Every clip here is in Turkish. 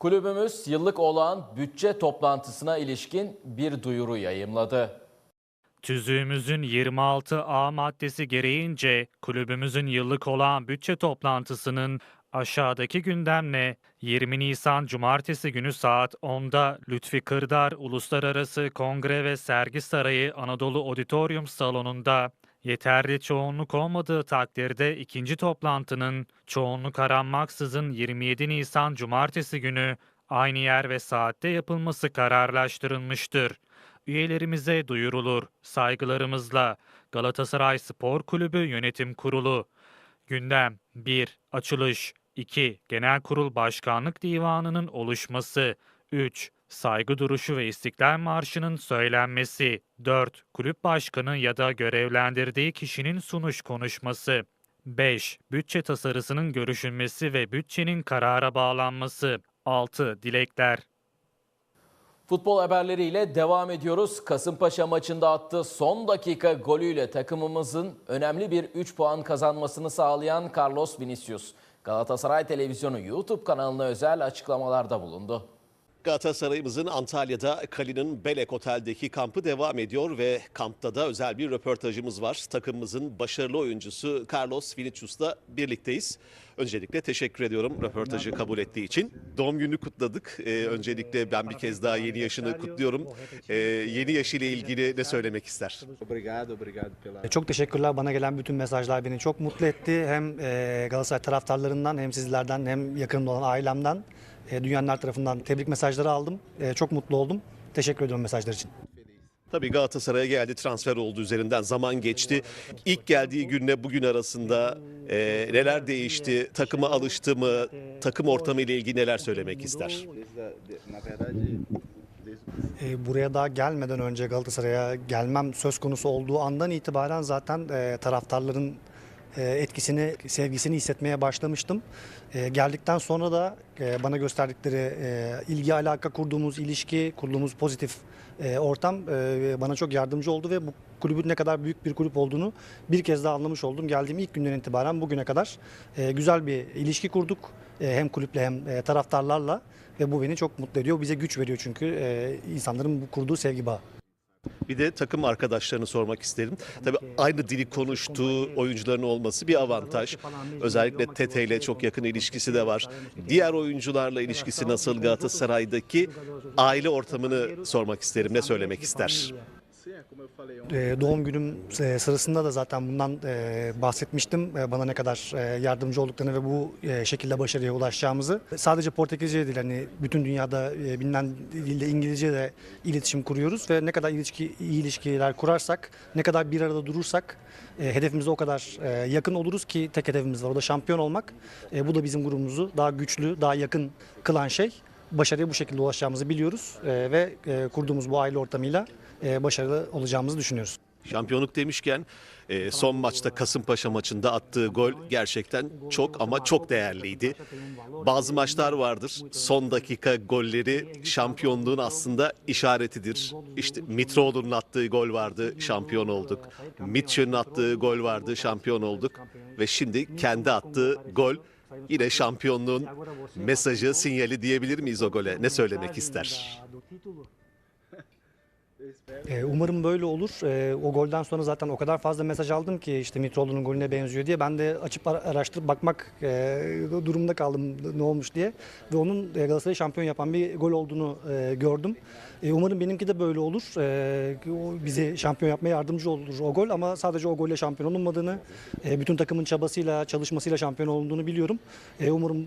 Kulübümüz yıllık olağan bütçe toplantısına ilişkin bir duyuru yayımladı. Tüzüğümüzün 26A maddesi gereğince kulübümüzün yıllık olan bütçe toplantısının aşağıdaki gündemle 20 Nisan Cumartesi günü saat 10'da Lütfi Kırdar Uluslararası Kongre ve Sergi Sarayı Anadolu Auditorium Salonu'nda yeterli çoğunluk olmadığı takdirde ikinci toplantının çoğunluk aranmaksızın 27 Nisan Cumartesi günü aynı yer ve saatte yapılması kararlaştırılmıştır. Üyelerimize duyurulur. Saygılarımızla Galatasaray Spor Kulübü Yönetim Kurulu. Gündem 1. Açılış 2. Genel Kurul Başkanlık Divanı'nın oluşması 3. Saygı duruşu ve İstiklal Marşı'nın söylenmesi 4. Kulüp başkanı ya da görevlendirdiği kişinin sunuş konuşması 5. Bütçe tasarısının görüşülmesi ve bütçenin karara bağlanması 6. Dilekler Futbol haberleriyle devam ediyoruz. Kasımpaşa maçında attığı son dakika golüyle takımımızın önemli bir 3 puan kazanmasını sağlayan Carlos Vinicius, Galatasaray Televizyonu YouTube kanalına özel açıklamalarda bulundu. Galatasaray'ımızın Antalya'da Kali'nin Belek Otel'deki kampı devam ediyor ve kampta da özel bir röportajımız var. Takımımızın başarılı oyuncusu Carlos Vinicius'la birlikteyiz. Öncelikle teşekkür ediyorum röportajı kabul ettiği için. Doğum gününü kutladık. Ee, öncelikle ben bir kez daha yeni yaşını kutluyorum. Ee, yeni yaşıyla ilgili ne söylemek ister? Obrigado, obrigado pela. E, Çok teşekkürler. Bana gelen bütün mesajlar beni çok mutlu etti. Hem e, Galatasaray taraftarlarından hem sizlerden hem yakınımda olan ailemden dünyanın her tarafından tebrik mesajları aldım. E, Çok mutlu oldum. Teşekkür ediyorum mesajlar için. Tabii Galatasaray'a geldi transfer oldu üzerinden zaman geçti. İlk geldiği günle bugün arasında e, neler değişti? Takıma alıştı mı? Takım ortamı ile ilgili neler söylemek ister? E, Buraya daha gelmeden önce Galatasaray'a gelmem söz konusu olduğu andan itibaren zaten e, taraftarların e, etkisini, sevgisini hissetmeye başlamıştım. E, Geldikten sonra da e, bana gösterdikleri e, ilgi alaka kurduğumuz ilişki, kurduğumuz pozitif e, ortam e, bana çok yardımcı oldu ve bu kulübün ne kadar büyük bir kulüp olduğunu bir kez daha anlamış oldum. Geldiğim ilk günden itibaren bugüne kadar e, güzel bir ilişki kurduk. E, hem kulüple hem e, taraftarlarla ve bu beni çok mutlu ediyor. Bize güç veriyor çünkü e, insanların bu kurduğu sevgi bağı. Bir de takım arkadaşlarını sormak isterim. Tabii aynı dili konuştuğu oyuncuların olması bir avantaj. Özellikle Tete ile çok yakın ilişkisi de var. Diğer oyuncularla ilişkisi nasıl Galatasaray'daki aile ortamını sormak isterim. Ne söylemek ister? Sim, é como eu falei ontem. E, Doğum günüm e, sırasında da zaten bundan e, bahsetmiştim. E, Bana ne kadar yardımcı olduklarını ve bu şekilde başarıya ulaşacağımızı. Sadece Portekizce değil hani bütün dünyada bilinen dilde İngilizce de iletişim kuruyoruz ve ne kadar ilişki iyi ilişkiler kurarsak, ne kadar bir arada durursak hedefimize o kadar yakın oluruz ki tek hedefimiz var. O da şampiyon olmak. Bu da bizim grubumuzu daha güçlü, daha yakın kılan şey. Başarıya bu şekilde ulaşacağımızı biliyoruz e, ve e, kurduğumuz bu aile ortamıyla e, başarılı olacağımızı düşünüyoruz. Şampiyonluk demişken son maçta Kasımpaşa maçında attığı gol gerçekten çok ama çok değerliydi. Bazı maçlar vardır. Son dakika golleri şampiyonluğun aslında işaretidir. İşte Mitroğlu'nun attığı gol vardı, şampiyon olduk. Mitchell'in attığı gol vardı, şampiyon olduk. Ve şimdi kendi attığı gol yine şampiyonluğun mesajı, sinyali diyebilir miyiz o gole? Ne söylemek ister? Ee, Umarım böyle olur. Ee, O golden sonra zaten o kadar fazla mesaj aldım ki işte Mitroğlu'nun golüne benziyor diye. Ben de açıp ara- araştırıp bakmak e, durumunda kaldım ne olmuş diye. Ve onun e, Galatasaray'ı şampiyon yapan bir gol olduğunu e, gördüm. Umarım benimki de böyle olur. Bizi şampiyon yapmaya yardımcı olur o gol ama sadece o golle şampiyon olunmadığını, bütün takımın çabasıyla, çalışmasıyla şampiyon olduğunu biliyorum. Umarım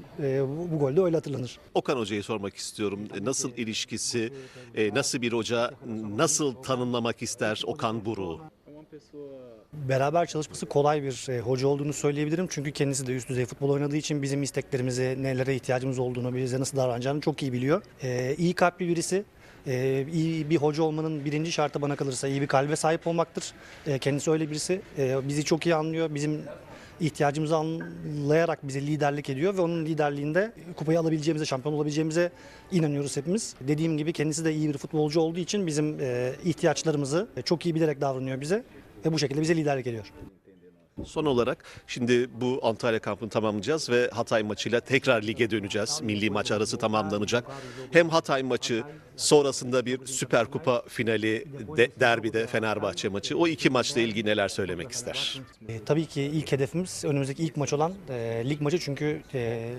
bu, gol de öyle hatırlanır. Okan Hoca'yı sormak istiyorum. Nasıl ilişkisi, nasıl bir hoca, nasıl tanımlamak ister Okan pessoa Beraber çalışması kolay bir e, hoca olduğunu söyleyebilirim. Çünkü kendisi de üst düzey futbol oynadığı için bizim isteklerimizi, nelere ihtiyacımız olduğunu, bize nasıl davranacağını çok iyi biliyor. E, iyi kalpli birisi. E, iyi bir hoca olmanın birinci şartı bana kalırsa iyi bir kalbe sahip olmaktır. E, kendisi öyle birisi. E, bizi çok iyi anlıyor. Bizim ihtiyacımızı anlayarak bize liderlik ediyor ve onun liderliğinde kupayı alabileceğimize, şampiyon olabileceğimize inanıyoruz hepimiz. Dediğim gibi kendisi de iyi bir futbolcu olduğu için bizim e, ihtiyaçlarımızı çok iyi bilerek davranıyor bize ve bu şekilde bize liderlik ediyor. Son olarak şimdi bu Antalya kampını tamamlayacağız ve Hatay maçıyla tekrar lige döneceğiz. Milli maç arası tamamlanacak. Hem Hatay maçı sonrasında bir Süper Kupa finali de, derbide Fenerbahçe maçı. O iki maçla ilgili neler söylemek ister? E, tabii ki ilk hedefimiz önümüzdeki ilk maç olan e, lig maçı çünkü e,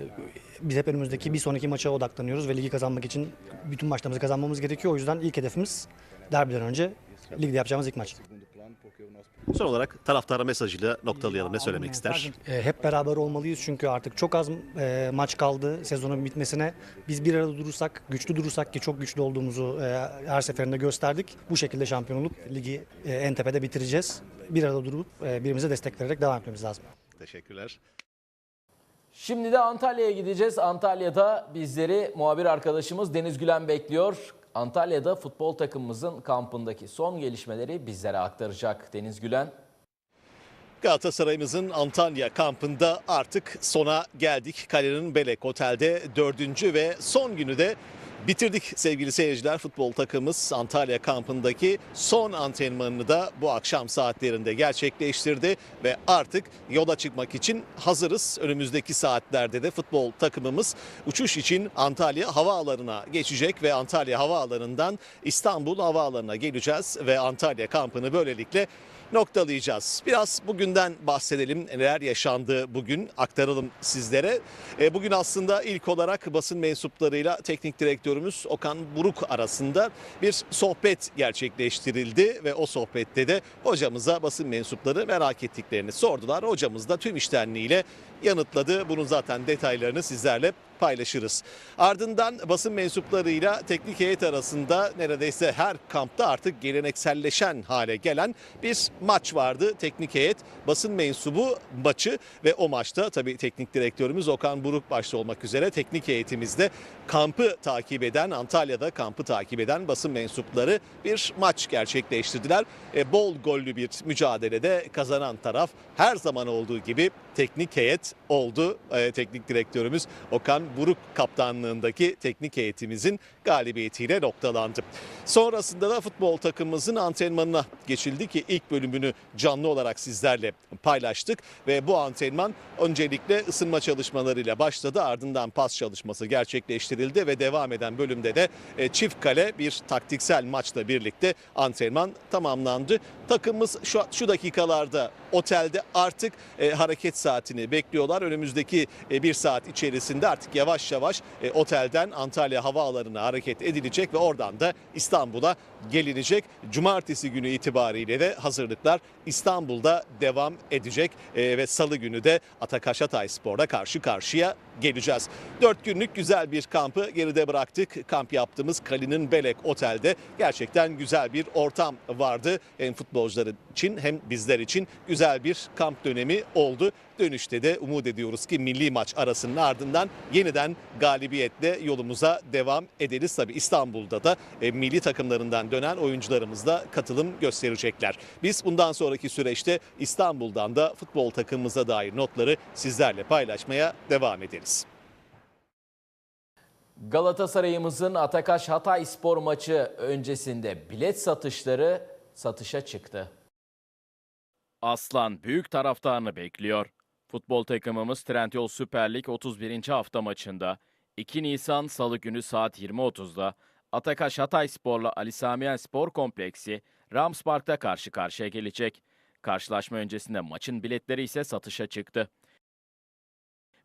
biz hep önümüzdeki bir sonraki maça odaklanıyoruz ve ligi kazanmak için bütün maçlarımızı kazanmamız gerekiyor. O yüzden ilk hedefimiz derbiden önce ligde yapacağımız ilk maç. Son olarak taraftara mesajıyla noktalayalım. Ne söylemek ister? E, hep beraber olmalıyız çünkü artık çok az e, maç kaldı sezonun bitmesine. Biz bir arada durursak, güçlü durursak ki çok güçlü olduğumuzu e, her seferinde gösterdik. Bu şekilde şampiyon olup ligi e, en tepede bitireceğiz. Bir arada durup birbirimize destek vererek devam etmemiz lazım. Teşekkürler. Şimdi de Antalya'ya gideceğiz. Antalya'da bizleri muhabir arkadaşımız Deniz Gülen bekliyor. Antalya'da futbol takımımızın kampındaki son gelişmeleri bizlere aktaracak Deniz Gülen. Galatasaray'ımızın Antalya kampında artık sona geldik. Kalenin Belek Otel'de dördüncü ve son günü de bitirdik sevgili seyirciler. Futbol takımımız Antalya kampındaki son antrenmanını da bu akşam saatlerinde gerçekleştirdi ve artık yola çıkmak için hazırız. Önümüzdeki saatlerde de futbol takımımız uçuş için Antalya havaalanına geçecek ve Antalya havaalanından İstanbul havaalanına geleceğiz ve Antalya kampını böylelikle noktalayacağız. Biraz bugünden bahsedelim. Neler yaşandı bugün aktaralım sizlere. E, Bugün aslında ilk olarak basın mensuplarıyla teknik direktörümüz Okan Buruk arasında bir sohbet gerçekleştirildi ve o sohbette de hocamıza basın mensupları merak ettiklerini sordular. Hocamız da tüm iştenliğiyle yanıtladı. Bunun zaten detaylarını sizlerle paylaşırız. Ardından basın mensuplarıyla teknik heyet arasında neredeyse her kampta artık gelenekselleşen hale gelen bir maç vardı. Teknik heyet basın mensubu maçı ve o maçta tabii teknik direktörümüz Okan Buruk başta olmak üzere teknik heyetimizde kampı takip eden Antalya'da kampı takip eden basın mensupları bir maç gerçekleştirdiler. E, bol gollü bir mücadelede kazanan taraf her zaman olduğu gibi teknik heyet oldu. E, teknik direktörümüz Okan Buruk kaptanlığındaki teknik heyetimizin galibiyetiyle noktalandı. Sonrasında da futbol takımımızın antrenmanına geçildi ki ilk bölümünü canlı olarak sizlerle paylaştık ve bu antrenman öncelikle ısınma çalışmalarıyla başladı ardından pas çalışması gerçekleştirildi ve devam eden bölümde de e, çift kale bir taktiksel maçla birlikte antrenman tamamlandı. Takımımız şu, şu dakikalarda otelde artık e, hareket saatini bekliyorlar. Önümüzdeki e, bir saat içerisinde artık yavaş yavaş e, otelden Antalya Havaalanı'na hareket edilecek ve oradan da İstanbul'a gelinecek. Cumartesi günü itibariyle de hazırlıklar İstanbul'da devam edecek E, ve salı günü de Atakaş Hatay Spor'da karşı karşıya geleceğiz. Dört günlük güzel bir kampı geride bıraktık. Kamp yaptığımız Kali'nin Belek Otel'de gerçekten güzel bir ortam vardı. Hem futbolcular için hem bizler için güzel bir kamp dönemi oldu. Dönüşte de umut ediyoruz ki milli maç arasının ardından yeniden galibiyetle yolumuza devam ederiz. Tabi İstanbul'da da e, milli takımlarından dönen oyuncularımız da katılım gösterecekler. Biz bundan sonraki süreçte İstanbul'dan da futbol takımımıza dair notları sizlerle paylaşmaya devam ederiz. Galatasaray'ımızın Atakaş Hatay Spor maçı öncesinde bilet satışları satışa çıktı. Aslan büyük taraftarını bekliyor. Futbol takımımız Trendyol Süper Lig 31. hafta maçında 2 Nisan Salı günü saat 20.30'da Atakaş Hatay Spor'la Ali Sami Spor Kompleksi Rams Park'ta karşı karşıya gelecek. Karşılaşma öncesinde maçın biletleri ise satışa çıktı.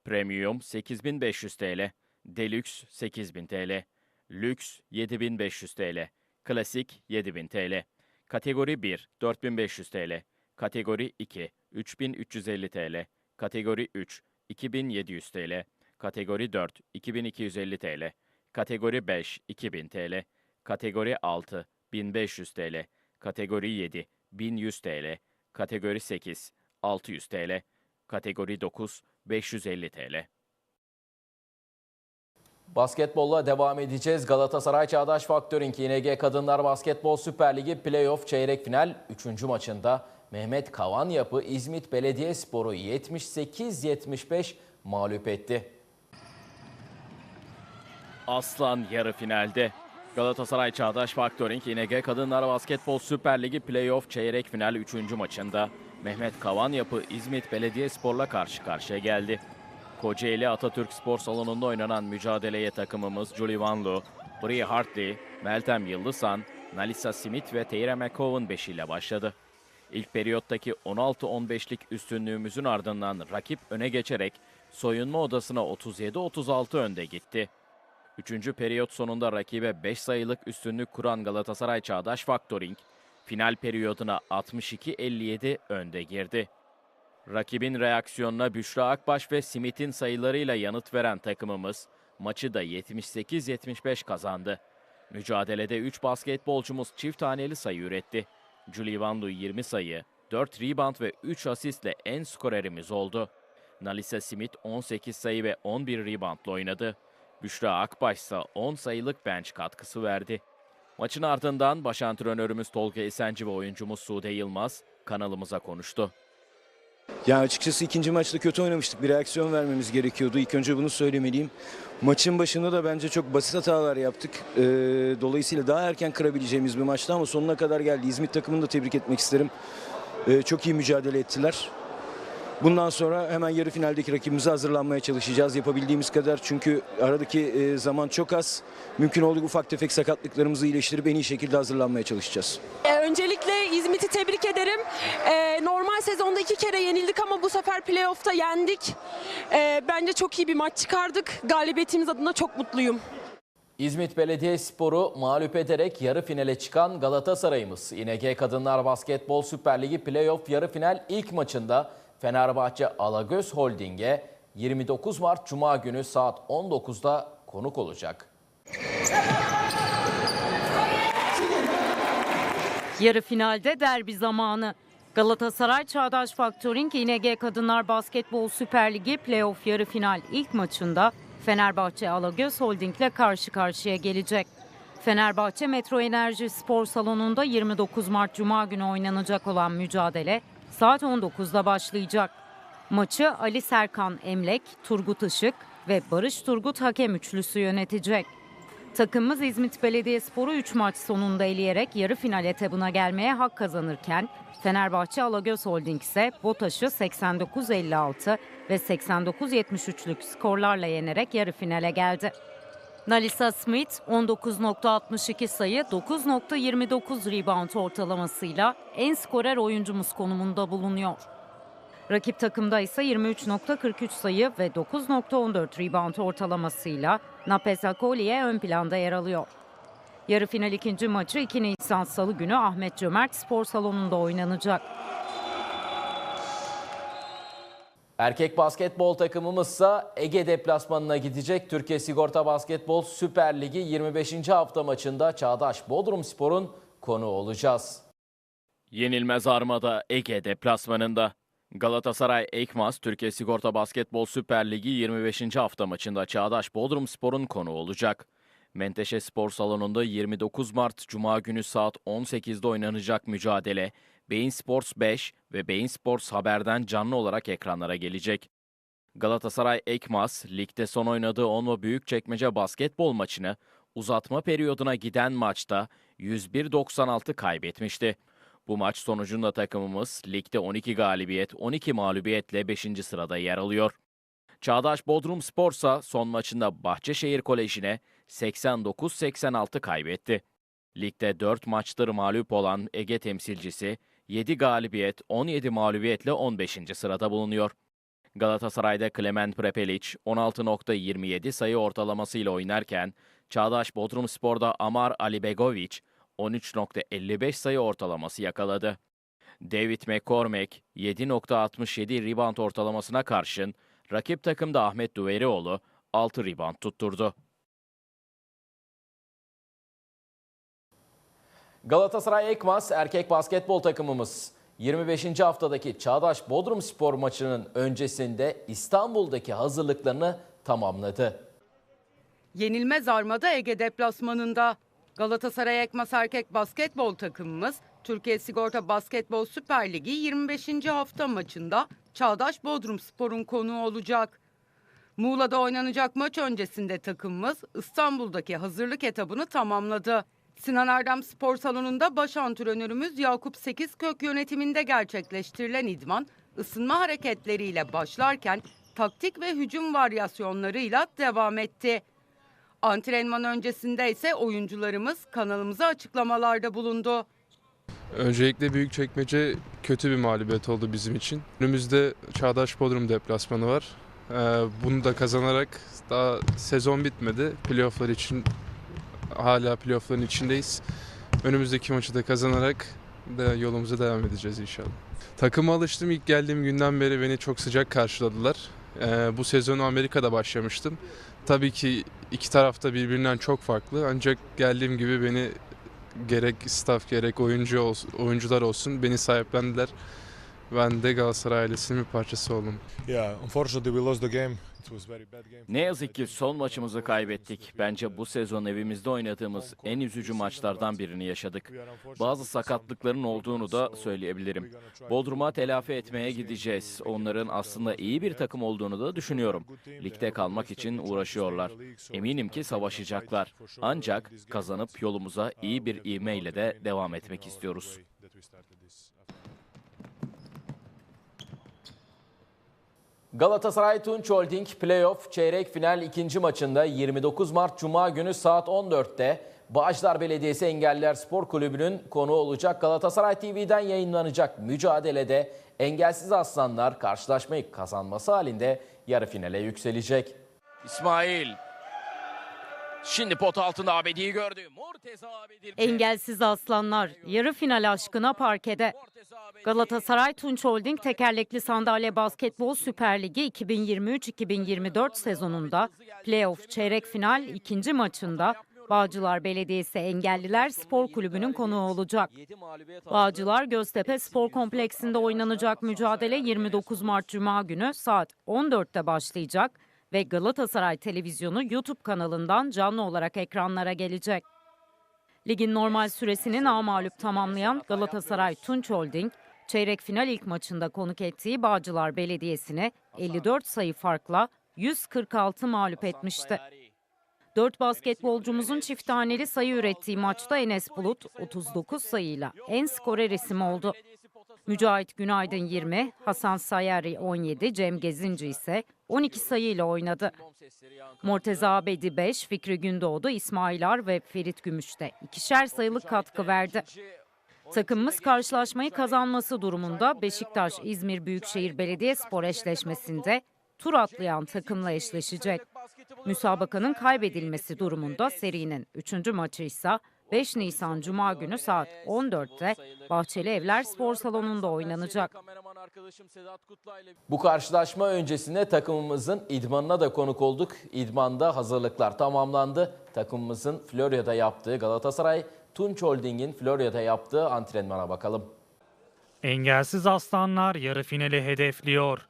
Premium 8500 TL, Deluxe 8000 TL, Lüks 7500 TL, Klasik 7000 TL, Kategori 1 4500 TL, Kategori 2 3350 TL, Kategori 3 2700 TL, Kategori 4 2250 TL, Kategori 5 2000 TL, Kategori 6 1500 TL, Kategori 7 1100 TL, Kategori 8 600 TL, Kategori 9 550 TL. Basketbolla devam edeceğiz. Galatasaray Çağdaş Faktörink ING Kadınlar Basketbol Süper Ligi Playoff Çeyrek Final 3. maçında Mehmet Kavan Yapı İzmit Belediyespor'u 78-75 mağlup etti. Aslan yarı finalde. Galatasaray Çağdaş Faktörink ING Kadınlar Basketbol Süper Ligi Playoff Çeyrek Final 3. maçında Mehmet Kavan yapı İzmit Belediyespor'la karşı karşıya geldi. Kocaeli Atatürk Spor Salonu'nda oynanan mücadeleye takımımız Julie Vanlu, Brie Hartley, Meltem Yıldızhan, Nalisa Smith ve Teyra McCowan beşiyle başladı. İlk periyottaki 16-15'lik üstünlüğümüzün ardından rakip öne geçerek soyunma odasına 37-36 önde gitti. Üçüncü periyot sonunda rakibe 5 sayılık üstünlük kuran Galatasaray Çağdaş Faktoring, final periyoduna 62-57 önde girdi. Rakibin reaksiyonuna Büşra Akbaş ve Smith'in sayılarıyla yanıt veren takımımız maçı da 78-75 kazandı. Mücadelede 3 basketbolcumuz çift taneli sayı üretti. Julie Vanlu 20 sayı, 4 rebound ve 3 asistle en skorerimiz oldu. Nalisa Smith 18 sayı ve 11 reboundla oynadı. Büşra Akbaş ise 10 sayılık bench katkısı verdi. Maçın ardından baş antrenörümüz Tolga Esenci ve oyuncumuz Sude Yılmaz kanalımıza konuştu. Ya açıkçası ikinci maçta kötü oynamıştık. Bir reaksiyon vermemiz gerekiyordu. İlk önce bunu söylemeliyim. Maçın başında da bence çok basit hatalar yaptık. Ee, dolayısıyla daha erken kırabileceğimiz bir maçtı ama sonuna kadar geldi. İzmit takımını da tebrik etmek isterim. Ee, çok iyi mücadele ettiler. Bundan sonra hemen yarı finaldeki rakibimize hazırlanmaya çalışacağız yapabildiğimiz kadar. Çünkü aradaki e, zaman çok az. Mümkün olduğu ufak tefek sakatlıklarımızı iyileştirip en iyi şekilde hazırlanmaya çalışacağız. Ee, öncelikle İzmit'i tebrik ederim. Ee, normal sezonda iki kere yenildik ama bu sefer playoff'ta yendik. Bence çok iyi bir maç çıkardık. Galibiyetimiz adına çok mutluyum. İzmit Belediyespor'u mağlup ederek yarı finale çıkan Galatasaray'ımız İNG Kadınlar Basketbol Süper Ligi Playoff yarı final ilk maçında Fenerbahçe Alagöz Holding'e 29 Mart Cuma günü saat 19'da konuk olacak. Yarı finalde derbi zamanı. Galatasaray Çağdaş Faktoring İNG Kadınlar Basketbol Süper Ligi playoff yarı final ilk maçında Fenerbahçe Alagöz Holding ile karşı karşıya gelecek. Fenerbahçe Metro Enerji Spor Salonu'nda 29 Mart Cuma günü oynanacak olan mücadele saat 19'da başlayacak. Maçı Ali Serkan Emlek, Turgut Işık ve Barış Turgut hakem üçlüsü yönetecek. Takımımız İzmit Belediyespor'u 3 maç sonunda eleyerek yarı final etabına gelmeye hak kazanırken Fenerbahçe Alagöz Holding ise BOTAŞ'ı 89-56 ve 89-73'lük skorlarla yenerek yarı finale geldi. Nalisa Smith 19.62 sayı 9.29 rebound ortalamasıyla en skorer oyuncumuz konumunda bulunuyor. Rakip takımda ise 23.43 sayı ve 9.14 rebound ortalamasıyla Napes Akoli'ye ön planda yer alıyor. Yarı final ikinci maçı 2 Nisan Salı günü Ahmet Cömert Spor Salonu'nda oynanacak. Erkek basketbol takımımızsa Ege deplasmanına gidecek. Türkiye Sigorta Basketbol Süper Ligi 25. hafta maçında Çağdaş Bodrum Spor'un konuğu olacağız. Yenilmez Armada Ege deplasmanında. Galatasaray Ekmaz Türkiye Sigorta Basketbol Süper Ligi 25. hafta maçında Çağdaş Bodrum Spor'un konuğu olacak. Menteşe Spor Salonu'nda 29 Mart Cuma günü saat 18'de oynanacak mücadele Bein Sports 5 ve Bein Sports Haber'den canlı olarak ekranlara gelecek. Galatasaray Ekmaz, ligde son oynadığı Onva Büyükçekmece basketbol maçını uzatma periyoduna giden maçta 101-96 kaybetmişti. Bu maç sonucunda takımımız ligde 12 galibiyet, 12 mağlubiyetle 5. sırada yer alıyor. Çağdaş Bodrum Sporsa son maçında Bahçeşehir Koleji'ne 89-86 kaybetti. Ligde 4 maçtır mağlup olan Ege temsilcisi 7 galibiyet, 17 mağlubiyetle 15. sırada bulunuyor. Galatasaray'da Clement Prepelic 16.27 sayı ortalamasıyla oynarken Çağdaş Bodrum Spor'da Amar Alibegovic 13.55 sayı ortalaması yakaladı. David McCormack 7.67 rebound ortalamasına karşın rakip takımda Ahmet Duverioğlu 6 rebound tutturdu. Galatasaray Ekmaz erkek basketbol takımımız 25. haftadaki Çağdaş Bodrum Spor maçının öncesinde İstanbul'daki hazırlıklarını tamamladı. Yenilmez Armada Ege deplasmanında. Galatasaray Ekmas Erkek Basketbol takımımız Türkiye Sigorta Basketbol Süper Ligi 25. hafta maçında Çağdaş Bodrum Spor'un konuğu olacak. Muğla'da oynanacak maç öncesinde takımımız İstanbul'daki hazırlık etabını tamamladı. Sinan Erdem Spor Salonu'nda baş antrenörümüz Yakup Sekizkök yönetiminde gerçekleştirilen idman ısınma hareketleriyle başlarken taktik ve hücum varyasyonlarıyla devam etti. Antrenman öncesinde ise oyuncularımız kanalımıza açıklamalarda bulundu. Öncelikle Büyükçekmece kötü bir mağlubiyet oldu bizim için. Önümüzde Çağdaş Bodrum deplasmanı var. Ee, Bunu da kazanarak daha sezon bitmedi. Playoff'lar için hala playoff'ların içindeyiz. Önümüzdeki maçı da kazanarak da yolumuza devam edeceğiz inşallah. Takıma alıştım. İlk geldiğim günden beri beni çok sıcak karşıladılar. Ee, Bu sezonu Amerika'da başlamıştım. Tabii ki iki tarafta birbirinden çok farklı ancak geldiğim gibi beni gerek staff gerek oyuncu olsun, oyuncular olsun beni sahiplendiler. Ben de Galatasaray ailesinin bir parçası oldum. Yeah, unfortunately we lost the game. Ne yazık ki son maçımızı kaybettik. Bence bu sezon evimizde oynadığımız en üzücü maçlardan birini yaşadık. Bazı sakatlıkların olduğunu da söyleyebilirim. Bodrum'a telafi etmeye gideceğiz. Onların aslında iyi bir takım olduğunu da düşünüyorum. Ligde kalmak için uğraşıyorlar. Eminim ki savaşacaklar. Ancak kazanıp yolumuza iyi bir ivmeyle de devam etmek istiyoruz. Galatasaray Tunç Holding Playoff çeyrek final ikinci maçında 29 Mart Cuma günü saat 14'te Bağcılar Belediyesi Engelliler Spor Kulübü'nün konu olacak Galatasaray TV'den yayınlanacak mücadelede engelsiz aslanlar karşılaşmayı kazanması halinde yarı finale yükselecek. İsmail. Şimdi pot altında Abedi'yi gördü. Morteza Abedi. Engelsiz aslanlar yarı final aşkına parkede. Galatasaray Tunç Holding tekerlekli sandalye basketbol Süper Ligi 2023-2024 sezonunda playoff çeyrek final ikinci maçında Bağcılar Belediyesi Engelliler Spor Kulübü'nün konuğu olacak. Bağcılar Göztepe Spor Kompleksinde oynanacak mücadele 29 Mart Cuma günü saat 14'te başlayacak ve Galatasaray Televizyonu YouTube kanalından canlı olarak ekranlara gelecek. Ligin normal süresini namağlup tamamlayan Galatasaray Tunç Holding, çeyrek final ilk maçında konuk ettiği Bağcılar Belediyesi'ni 54 sayı farkla 146 mağlup etmişti. Dört basketbolcumuzun çift taneli sayı ürettiği maçta Enes Bulut 39 sayıyla en skorer isim oldu. Mücahit Günaydın 20, Hasan Sayari 17, Cem Gezinci ise 12 sayıyla oynadı. Morteza Abedi 5, Fikri Gündoğdu, İsmail Ar ve Ferit Gümüş de ikişer sayılık katkı verdi. Takımımız karşılaşmayı kazanması durumunda Beşiktaş İzmir Büyükşehir Belediyespor eşleşmesinde tur atlayan takımla eşleşecek. Müsabakanın kaybedilmesi durumunda serinin 3. maçı ise 5 Nisan Cuma günü saat 14'te Bahçeli Evler Spor Salonu'nda oynanacak. Bu karşılaşma öncesinde takımımızın idmanına da konuk olduk. İdmanda hazırlıklar tamamlandı. Takımımızın Florya'da yaptığı Galatasaray Tunç Holding'in Florya'da yaptığı antrenmana bakalım. Engelsiz aslanlar yarı finali hedefliyor.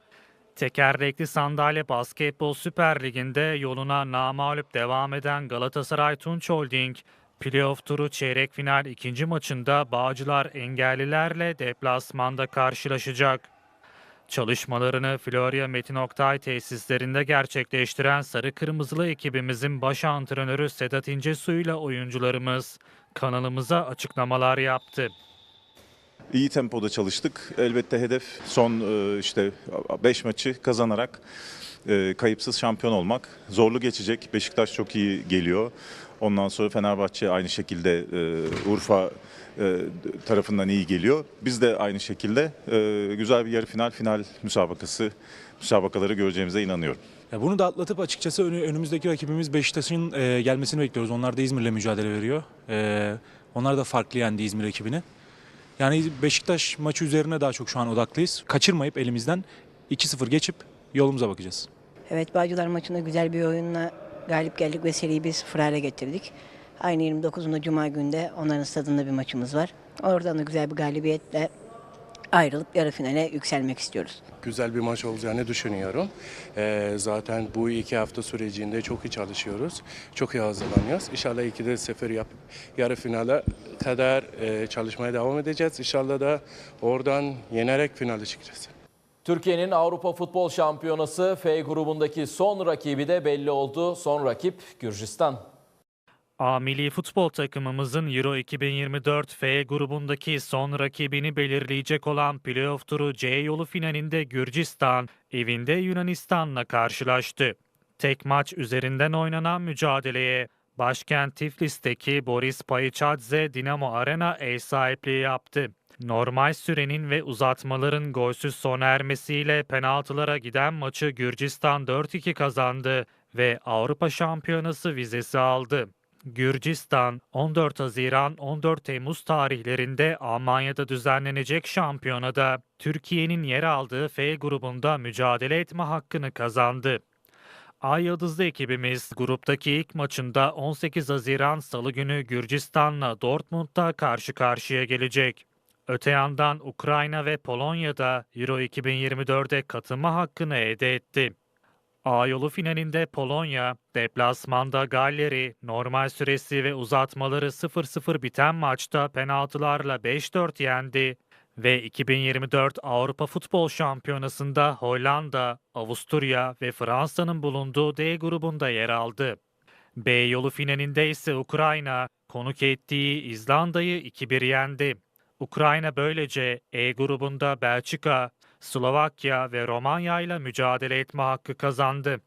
Tekerlekli sandalye basketbol Süper Ligi'nde yoluna namağlup devam eden Galatasaray Tunç Holding, playoff turu çeyrek final ikinci maçında Bağcılar engellilerle deplasmanda karşılaşacak. Çalışmalarını Florya Metin Oktay tesislerinde gerçekleştiren Sarı Kırmızılı ekibimizin baş antrenörü Sedat İncesu ile oyuncularımız kanalımıza açıklamalar yaptı. İyi tempoda çalıştık. Elbette hedef son e, işte 5 maçı kazanarak e, kayıpsız şampiyon olmak. Zorlu geçecek. Beşiktaş çok iyi geliyor. Ondan sonra Fenerbahçe aynı şekilde e, Urfa e, tarafından iyi geliyor. Biz de aynı şekilde e, güzel bir yarı final final müsabakası müsabakaları göreceğimize inanıyorum. Bunu da atlatıp açıkçası önü- önümüzdeki rakibimiz Beşiktaş'ın gelmesini bekliyoruz. Onlar da İzmir'le mücadele veriyor. Onlar da farklı yendi İzmir ekibini. Yani Beşiktaş maçı üzerine daha çok şu an odaklıyız. Kaçırmayıp elimizden 2-0 geçip yolumuza bakacağız. Evet Bağcılar maçında güzel bir oyunla galip geldik ve seriyi 1-0 hale getirdik. Aynı 29'unda Cuma günde onların stadında bir maçımız var. Oradan da güzel bir galibiyetle ayrılıp yarı finale yükselmek istiyoruz. güzel bir maç olacağını düşünüyorum. Ee, zaten bu iki hafta sürecinde çok iyi çalışıyoruz. Çok iyi hazırlanıyoruz. İnşallah ikide sefer yapıp yarı finale kadar e, çalışmaya devam edeceğiz. İnşallah da oradan yenerek finale çıkacağız. Türkiye'nin Avrupa Futbol Şampiyonası F grubundaki son rakibi de belli oldu. Son rakip Gürcistan. A milli futbol takımımızın Euro 2024 F grubundaki son rakibini belirleyecek olan playoff turu C yolu finalinde Gürcistan evinde Yunanistan'la karşılaştı. Tek maç üzerinden oynanan mücadeleye başkent Tiflis'teki Boris Payichadze Dinamo Arena ev sahipliği yaptı. Normal sürenin ve uzatmaların golsüz sona ermesiyle penaltılara giden maçı Gürcistan 4-2 kazandı ve Avrupa Şampiyonası vizesi aldı. Gürcistan 14 Haziran 14 Temmuz tarihlerinde Almanya'da düzenlenecek şampiyonada Türkiye'nin yer aldığı F grubunda mücadele etme hakkını kazandı. Ay Yıldızlı ekibimiz gruptaki ilk maçında 18 Haziran Salı günü Gürcistan'la Dortmund'da karşı karşıya gelecek. Öte yandan Ukrayna ve Polonya'da Euro 2024'e katılma hakkını elde etti. A yolu finalinde Polonya, deplasmanda Galler'i normal süresi ve uzatmaları 0-0 biten maçta penaltılarla 5-4 yendi ve 2024 Avrupa Futbol Şampiyonası'nda Hollanda, Avusturya ve Fransa'nın bulunduğu D grubunda yer aldı. B yolu finalinde ise Ukrayna konuk ettiği İzlanda'yı 2-1 yendi. Ukrayna böylece E grubunda Belçika, Slovakya ve Romanya ile mücadele etme hakkı kazandı.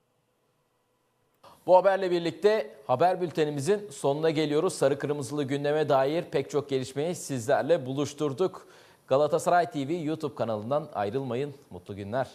Bu haberle birlikte haber bültenimizin sonuna geliyoruz. Sarı kırmızılı gündeme dair pek çok gelişmeyi sizlerle buluşturduk. Galatasaray TV YouTube kanalından ayrılmayın. Mutlu günler.